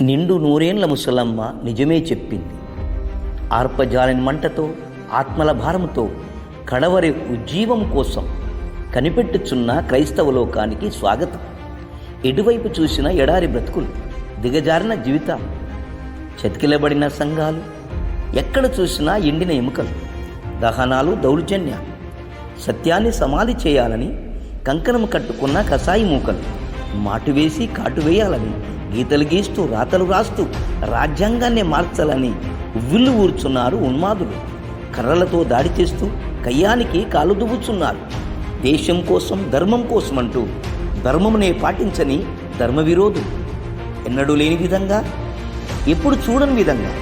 నిండు నూరేండ్ల ముసలమ్మ నిజమే చెప్పింది. ఆర్పజాలని మంటతో ఆత్మల భారముతో కడవరి ఉజ్జీవం కోసం కనిపెట్టుచున్న క్రైస్తవ లోకానికి స్వాగతం. ఎటువైపు చూసిన ఎడారి బ్రతుకులు దిగజారిన జీవితాలు చతికిలబడిన సంఘాలు ఎక్కడ చూసినా ఎండిన ఎముకలు దహనాలు దౌర్జన్యాలు సత్యాన్ని సమాధి చేయాలని కంకణం కట్టుకున్న కసాయి మూకలు మాటు వేసి కాటు వేయాలని గీతలు గీస్తూ రాతలు రాస్తూ రాజ్యాంగాన్ని మార్చాలని ఉవ్విల్లు ఊర్చున్నారు ఉన్మాదులు. కర్రలతో దాడి చేస్తూ కయ్యానికి కాలు దువ్వుచున్నారు. దేశం కోసం ధర్మం కోసం అంటూ ధర్మమునే పాటించని ధర్మ విరోధులు ఎన్నడూ లేని విధంగా ఎప్పుడు చూడని విధంగా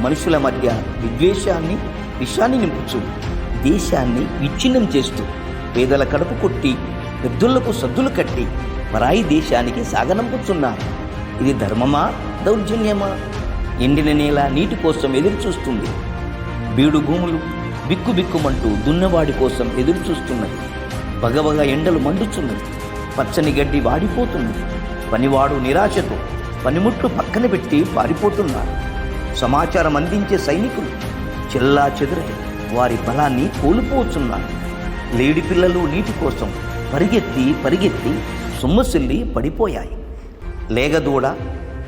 మనుషుల మధ్య విద్వేషాన్ని విషాన్ని నింపుచు దేశాన్ని విచ్ఛిన్నం చేస్తూ పేదల కడుపు కొట్టి పెద్దలకు సద్దులు కట్టి పరాయి దేశానికి సాగనంపుచున్నారు. ఇది ధర్మమా? దౌర్జన్యమా? ఎండిన నేల నీటి కోసం ఎదురు చూస్తుంది బీడు భూములు బిక్కుబిక్కుమంటూ దున్నవాడి కోసం ఎదురు చూస్తున్నది బగబగ ఎండలు మండుచున్నది. పచ్చని గడ్డి వాడిపోతున్నది. పనివాడు నిరాశతో పనిముట్లు పక్కన పెట్టి పారిపోతున్నారు. సమాచారం అందించే సైనికులు చెల్లా చెదురై వారి బలాన్ని కోల్పోతున్నారు. లేడి పిల్లలు నీటి కోసం పరిగెత్తి పరిగెత్తి సొమ్మసిల్లి పడిపోయాయి. లేగదూడ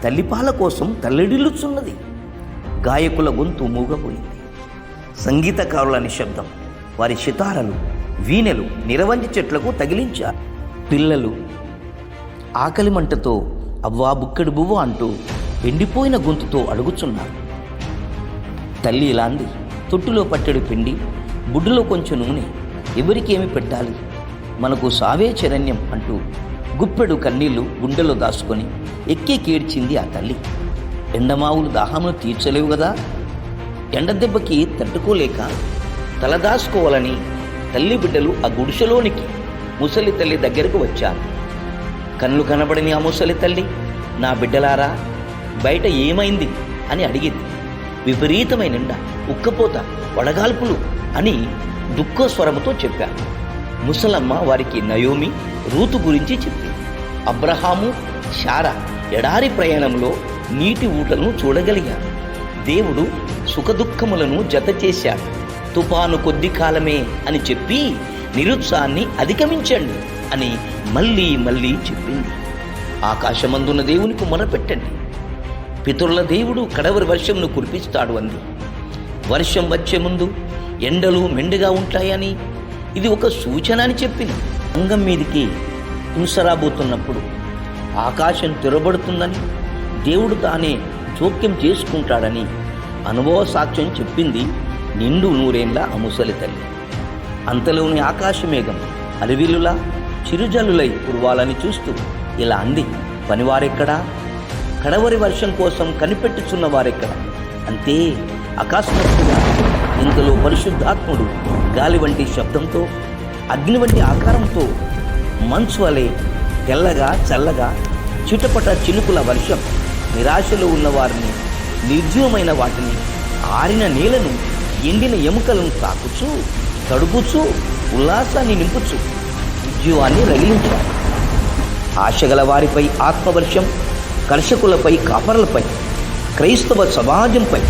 తల్లిపాల కోసం తల్లడిల్లుచున్నది. గాయకుల గొంతు మూగపోయింది సంగీతకారుల నిశ్శబ్దం. వారి సితారలు వీణెలు నిరవంజి చెట్లకు తగిలించారు. పిల్లలు ఆకలి మంటతో అవ్వా బుక్కడు బువ్వ అంటూ ఎండిపోయిన గొంతుతో అడుగుచున్నారు. తల్లి ఇలా అంది తొట్టులో పట్టెడు పిండి బుడ్డులో కొంచెం నూనె ఎవరికేమి పెట్టాలి? మనకు సావే చరణ్యం అంటూ గుప్పెడు కన్నీళ్ళు గుండెలో దాచుకొని ఎక్కి కేడ్చింది ఆ తల్లి. ఎండమావులు దాహమును తీర్చలేవు కదా ఎండ దెబ్బకి తట్టుకోలేక తలదాసుకోవాలని తల్లి బిడ్డలు ఆ గుడిసెలోనికి ముసలి తల్లి దగ్గరకు వచ్చారు. కళ్ళు కనబడని ఆ ముసలి తల్లి నా బిడ్డలారా బయట ఏమైంది? అని అడిగింది. విపరీతమైన ఎండ ఉక్కపోత వడగాల్పులు అని దుఃఖ స్వరముతో చెప్పారు. ముసలమ్మ వారికి నయోమి రూతు గురించి చెప్పింది అబ్రహాము శారా ఎడారి ప్రయాణంలో నీటి ఊటలను చూడగలిగారు దేవుడు సుఖదుఖములను జత చేశాడు. తుఫాను కొద్ది కాలమే అని చెప్పి నిరుత్సాహాన్ని అధిగమించండి అని మళ్ళీ మళ్ళీ చెప్పింది. ఆకాశమందున్న దేవునికి మొరపెట్టండి. పితరుల దేవుడు కడవరి వర్షంను కురిపిస్తాడు అంది. వర్షం వచ్చే ముందు ఎండలు మెండుగా ఉంటాయని ఇది ఒక సూచన అని చెప్పింది అంగం మీదికి హింసరాబోతున్నప్పుడు ఆకాశం తెరబడుతుందని దేవుడు తానే జోక్యం చేసుకుంటాడని అనుభవ సాక్ష్యం చెప్పింది నిండు నూరేండ్ల అముసలి ముసలి తల్లి. అంతలోని ఆకాశమేఘం అలివిలులా చిరుజల్లులై కురవాలని చూస్తూ ఇలా అంది పనివారెక్కడా? కడవరి వర్షం కోసం కనిపెట్టుచున్న వారెక్కడా? అంతే అకస్మాత్తుగా ఇంతలో పరిశుద్ధాత్ముడు గాలి వంటి శబ్దంతో అగ్ని వంటి ఆకారంతో మంచు వలె తెల్లగా చల్లగా చిటపట చినుకుల వర్షం నిరాశలో ఉన్న వారిని నిర్జీవమైన వాటిని ఆరిన నీళ్ళను ఎండిన ఎముకలను తాకుచూ తడుపుచూ ఉల్లాసాన్ని నింపుచు ఉద్యోగాన్ని రగిలించారు ఆశగల వారిపై ఆత్మవర్షం కర్షకులపై కాపరులపై క్రైస్తవ సమాజంపై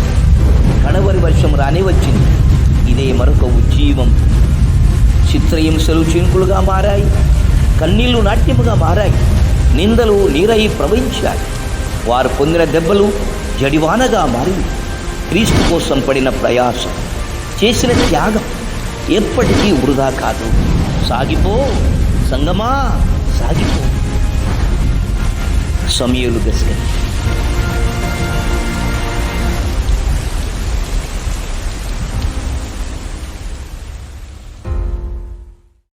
కడవరి వర్షం రానే వచ్చింది. ఇదే మరొక ఉజ్జీవం. చిత్రహింసలు చింకులుగా మారాయి. కన్నీళ్ళు నాట్యముగా మారాయి. నిందలు నీరై ప్రవహించాయి. వారు పొందిన దెబ్బలు జడివానగా మారి క్రీస్తు కోసం పడిన ప్రయాసం చేసిన త్యాగం ఎప్పటికీ వృధా కాదు. సాగిపో సంగమా సాగిపో. సమయలు దశ